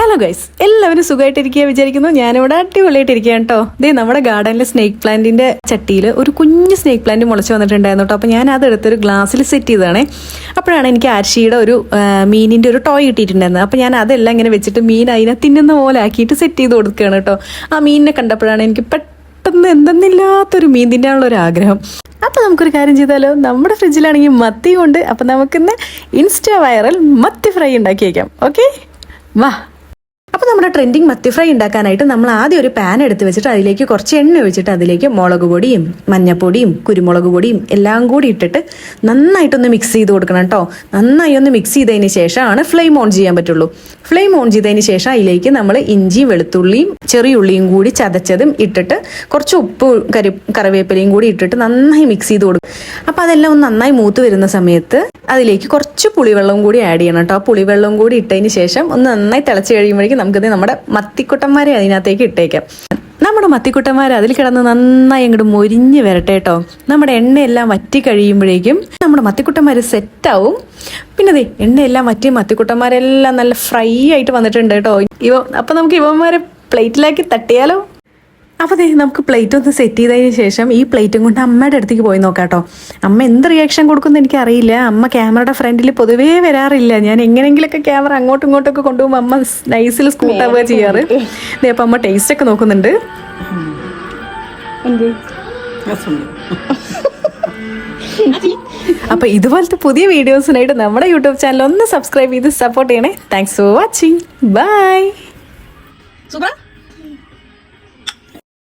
Hello guys എല്ലാവരും സുഖമായിട്ടിരിക്കുക വിചാരിക്കുന്നു. ഞാനിവിടെ അടിപൊളിയായിട്ടിരിക്കുക കേട്ടോ ദേ നമ്മുടെ ഗാർഡനിലെ സ്നേക്ക് പ്ലാന്റിന്റെ ചട്ടിയിൽ ഒരു കുഞ്ഞ് സ്നേക്ക് പ്ലാന്റ് മുളച്ച് വന്നിട്ടുണ്ടായിരുന്നു കേട്ടോ അപ്പോൾ ഞാൻ അതെടുത്തൊരു ഗ്ലാസ്സിൽ സെറ്റ് ചെയ്തതാണേ. അപ്പോഴാണ് എനിക്ക് ആർഷിയുടെ ഒരു മീനിന്റെ ഒരു ടോയ് കിട്ടിയിട്ടുണ്ടായിരുന്നത്. അപ്പോൾ ഞാൻ അതെല്ലാം ഇങ്ങനെ വെച്ചിട്ട് മീൻ അതിനെ തിന്നുന്ന പോലെ ആക്കിയിട്ട് സെറ്റ് ചെയ്ത് കൊടുക്കുകയാണ് കേട്ടോ ആ മീനിനെ കണ്ടപ്പോഴാണ് എനിക്ക് പെട്ടെന്ന് എന്തെന്നില്ലാത്തൊരു മീൻ തിന്നാനുള്ള ഒരു ആഗ്രഹം. അപ്പോൾ നമുക്കൊരു കാര്യം ചെയ്താലോ? നമ്മുടെ ഫ്രിഡ്ജിലാണെങ്കിൽ മത്തി കൊണ്ട് അപ്പോൾ നമുക്കിന്ന് ഇൻസ്റ്റാ വൈറൽ മത്തി ഫ്രൈ ഉണ്ടാക്കി വയ്ക്കാം ഓക്കെ? വാ. അപ്പോൾ നമ്മുടെ ട്രെൻഡിങ് മത്തി ഫ്രൈ ഉണ്ടാക്കാനായിട്ട് നമ്മൾ ആദ്യം ഒരു പാൻ എടുത്ത് വെച്ചിട്ട് അതിലേക്ക് കുറച്ച് എണ്ണ ഒഴിച്ചിട്ട് അതിലേക്ക് മുളക് പൊടിയും മഞ്ഞപ്പൊടിയും കുരുമുളക് പൊടിയും എല്ലാം കൂടി ഇട്ടിട്ട് നന്നായിട്ടൊന്ന് മിക്സ് ചെയ്ത് കൊടുക്കണം കേട്ടോ നന്നായി ഒന്ന് മിക്സ് ചെയ്തതിന് ശേഷമാണ് ഫ്ലെയിം ഓൺ ചെയ്യാൻ പറ്റുള്ളൂ. ഫ്ലെയിം ഓൺ ചെയ്തതിന് ശേഷം അതിലേക്ക് നമ്മൾ ഇഞ്ചിയും വെളുത്തുള്ളിയും ചെറിയ ഉള്ളിയും കൂടി ചതച്ചതും ഇട്ടിട്ട് കുറച്ച് ഉപ്പ് കരി കറിവേപ്പിലയും കൂടി ഇട്ടിട്ട് നന്നായി മിക്സ് ചെയ്ത് കൊടുക്കും അപ്പോൾ അതെല്ലാം ഒന്ന് നന്നായി മൂത്ത് വരുന്ന സമയത്ത് അതിലേക്ക് കുറച്ച് പുളിവെള്ളവും കൂടി ആഡ് ചെയ്യണം കേട്ടോ ആ പുളിവെള്ളവും കൂടി ഇട്ടതിന് ശേഷം ഒന്ന് നന്നായി തിളച്ച് കഴിയുമ്പോഴേക്കും നമുക്കിത് നമ്മുടെ മത്തിക്കുട്ടന്മാരെ അതിനകത്തേക്ക് ഇട്ടേക്കാം. നമ്മുടെ മത്തിക്കുട്ടന്മാർ അതിൽ കിടന്ന് നന്നായി അങ്ങോട്ട് മൊരിഞ്ഞ് വരട്ടെ കേട്ടോ നമ്മുടെ എണ്ണയെല്ലാം വറ്റി കഴിയുമ്പോഴേക്കും നമ്മുടെ മത്തിക്കുട്ടന്മാർ സെറ്റാവും പിന്നെ അതെ എണ്ണയെല്ലാം വറ്റി മത്തിക്കുട്ടന്മാരെല്ലാം നല്ല ഫ്രൈ ആയിട്ട് വന്നിട്ടുണ്ട് കേട്ടോ ഇവ അപ്പം നമുക്ക് ഇവന്മാരെ പ്ലേറ്റിലാക്കി തട്ടിയാലോ? അപ്പോൾ ദേ നമുക്ക് പ്ലേറ്റ് ഒന്ന് സെറ്റ് ചെയ്തതിന് ശേഷം ഈ പ്ലേറ്റും കൊണ്ട് അമ്മയുടെ അടുത്തേക്ക് പോയി നോക്കാട്ടോ. കേട്ടോ അമ്മ എന്ത് റിയാക്ഷൻ കൊടുക്കുമെന്ന് എനിക്കറിയില്ല. അമ്മ ക്യാമറയുടെ ഫ്രണ്ടിൽ പൊതുവേ വരാറില്ല. ഞാൻ എങ്ങനെയെങ്കിലൊക്കെ ക്യാമറ അങ്ങോട്ടും ഇങ്ങോട്ടൊക്കെ കൊണ്ടുപോകുമ്പോൾ അമ്മ നൈസിൽ സ്കൂട്ടാവുക ചെയ്യാറ്. ദേ അപ്പം അമ്മ ടേസ്റ്റ് ഒക്കെ നോക്കുന്നുണ്ട്. അപ്പൊ ഇതുപോലത്തെ പുതിയ വീഡിയോസിനായിട്ട് നമ്മുടെ യൂട്യൂബ് ചാനൽ ഒന്ന് സബ്സ്ക്രൈബ് ചെയ്ത് സപ്പോർട്ട് ചെയ്യണേ. Thanks for watching bye super